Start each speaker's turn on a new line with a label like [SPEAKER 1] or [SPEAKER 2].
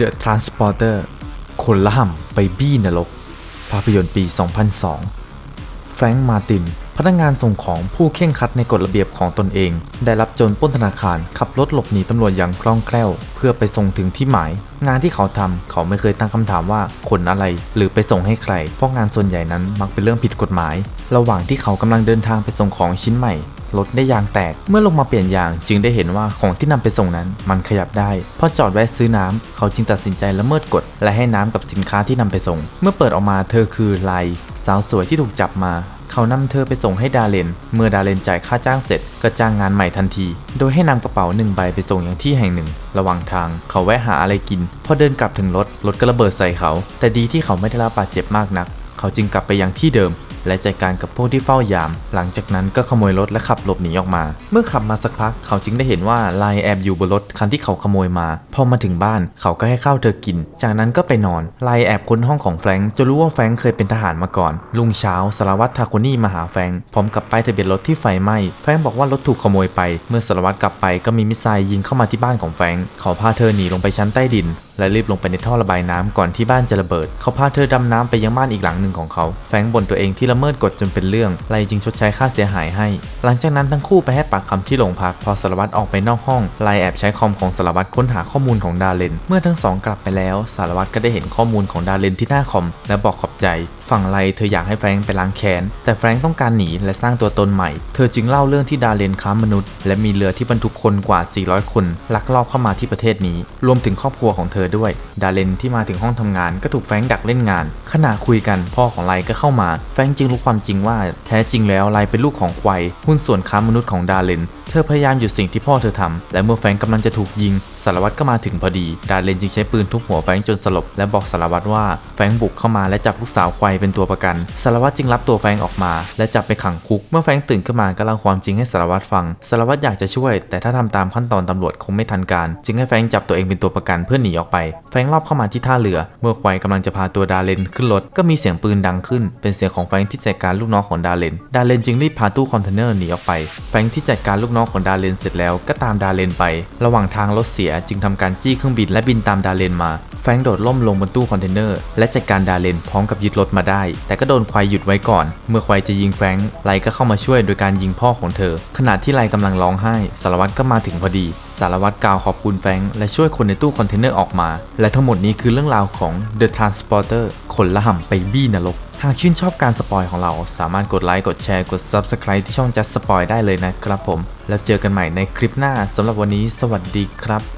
[SPEAKER 1] The Transporter คนละห่ำไปบี้นรก ภาพยนตร์ปี 2002 แฟรงค์มาร์ติน พนักงานส่งของผู้เข่งคัดในกฎระเบียบของตนเอง ได้รับโจรปล้นธนาคารขับรถหลบหนีตำรวจอย่างคล่องแคล่ว เพื่อไปส่งถึงที่หมาย งานที่เขาทำเขาไม่เคยตั้งคำถามว่าขนอะไร หรือไปส่งให้ใคร เพราะงานส่วนใหญ่นั้นมักเป็นเรื่องผิดกฎหมาย ระหว่างที่เขากำลังเดินทางไปส่งของชิ้นใหม่รถได้ยางแตก เมื่อลงมาเปลี่ยนยางจึงได้เห็นว่าของที่นำไปส่งนั้น มันขยับได้พอจอดแวะซื้อน้ำเขาจึงตัดสินใจละเมิดกฎและให้น้ำกับสินค้าที่นำไปส่ง เมื่อเปิดออกมาเธอคือไลสาวสวยที่ถูกจับมา เขานำเธอไปส่งให้ดาเลน เมื่อดาเลนจ่ายค่าจ้างเสร็จก็จ้างงานใหม่ทันที โดยให้นำกระเป๋าหนึ่งใบไปส่งยังที่แห่งหนึ่ง ระหว่างทาง เขาแวะหาอะไรกิน พอเดินกลับถึงรถ รถก็ระเบิดใส่เขา แต่ดีที่เขาไม่ได้รับบาดเจ็บมากนัก เขาจึงกลับไปยังที่เดิม และจัดการกับพวกที่เฝ้ายาม หลังจากนั้นก็ขโมยรถและขับหลบหนีออกมา เมื่อขับมาสักพักเขาจึงได้เห็นว่าไลายแอบอยู่บนรถคันที่เขาขโมยมา พอมาถึงบ้านเขาก็ให้ข้าวเธอกิน จากนั้นก็ไปนอนไลายแอบค้นห้องของแฟรงค์จนรู้ว่าแฟรงค์เคยเป็นทหารมาก่อน ลุงเช้าสารวัตรทาโคนี่มาหาแฟรงค์พร้อมกับป้ายทะเบียนรถที่ไฟไหม้แฟรงค์บอกว่ารถถูกขโมยไป เมื่อสารวัตรกลับไปก็มีมิสไซล์ยิงเข้ามาที่บ้านของแฟรงค์เขาพาเธอหนีลงไปชั้นใต้ดิน และรีบลงไปในท่อระบายน้ำก่อนที่บ้านจะระเบิด เขาพาเธอดำน้ำไปยังบ้านอีกหลังหนึ่งของเขา แฟงบ่นตัวเองที่ละเมิดกฎจนเป็นเรื่องไลจึงชดใช้ค่าเสียหายให้ หลังจากนั้นทั้งคู่ไปให้ปากคำที่โรงพัก พอสารวัตรออกไปนอกห้องไลแอบใช้คอมของสารวัตรค้นหาข้อมูลของดาเลน เมื่อทั้งสองกลับไปแล้ว สารวัตรก็ได้เห็นข้อมูลของดาเลนที่หน้าคอมและบอกขอบใจฝั่งไลเธออยากให้แฟรงค์ไปล้างแค้น แต่แฟรงค์ต้องการหนีและสร้างตัวตนใหม่ เธอจึงเล่าเรื่องที่ดาเลนค้ามนุษย์ และมีเรือที่บรรทุกคนกว่า 400 คนลักลอบเข้ามาที่ประเทศนี้ รวมถึงครอบครัวของเธอด้วย ดาเลนที่มาถึงห้องทำงานก็ถูกแฟรงค์ดักเล่นงาน ขณะคุยกันพ่อของไลก็เข้ามา แฟรงค์จึงรู้ความจริงว่าแท้จริงแล้วไลเป็นลูกของควายหุ้นส่วนค้ามนุษย์ของดาเลน เธอพยายามหยุดสิ่งที่พ่อเธอทำและเมื่อแฟรงค์กำลังจะถูกยิง สารวัตรก็มาถึงพอดี ดาเลนจึงใช้ปืนทุบหัวแฟงจนสลบ และบอกสารวัตรว่าแฟงบุกเข้ามาและจับลูกสาวควายเป็นตัวประกัน สารวัตรจึงรับตัวแฟงออกมา และจับไปขังคุก เมื่อแฟงตื่นขึ้นมาก็เล่าความจริงให้สารวัตรฟัง สารวัตรอยากจะช่วย แต่ถ้าทำตามขั้นตอนตำรวจคงไม่ทันการ จึงให้แฟงจับตัวเองเป็นตัวประกันเพื่อหนีออกไป แฟงรอบเข้ามาที่ท่าเรือ เมื่อควายกำลังจะพาตัวดาเลนขึ้นรถ ก็มีเสียงปืนดังขึ้น เป็นเสียงของแฟงที่จัดการลูกน้องของดาเลน ดาเลนจึงรีบพาตู้คอนเทนเนอร์หนีออกไป แฟงที่จัดการลูกน้องของดาเลนเสร็จแล้วก็ตามดาเลนไป ระหว่างทางรถเสียจึงทำการจี้เครื่องบินและบินตามดาเลนมา แฟงโดดล่มลงบนตู้คอนเทนเนอร์และจัดการดาเลนพร้อมกับยึดรถมาได้ แต่ก็โดนควายหยุดไว้ก่อน เมื่อควายจะยิงแฟงไลก็เข้ามาช่วยโดยการยิงพ่อของเธอ ขณะที่ไลกำลังร้องไห้ สารวัตรก็มาถึงพอดี สารวัตรกล่าวขอบคุณแฟงและช่วยคนในตู้คอนเทนเนอร์ออกมา และทั้งหมดนี้คือเรื่องราวของ The Transporter คนละห่ำไปบี้นรกหากชื่นชอบการสปอยของเรา สามารถกดไลค์ กดแชร์ กด Subscribe ที่ช่อง Just Spoil ได้เลยนะครับผม แล้วเจอกันใหม่ในคลิปหน้าสำหรับวันนี้ สวัสดีครับ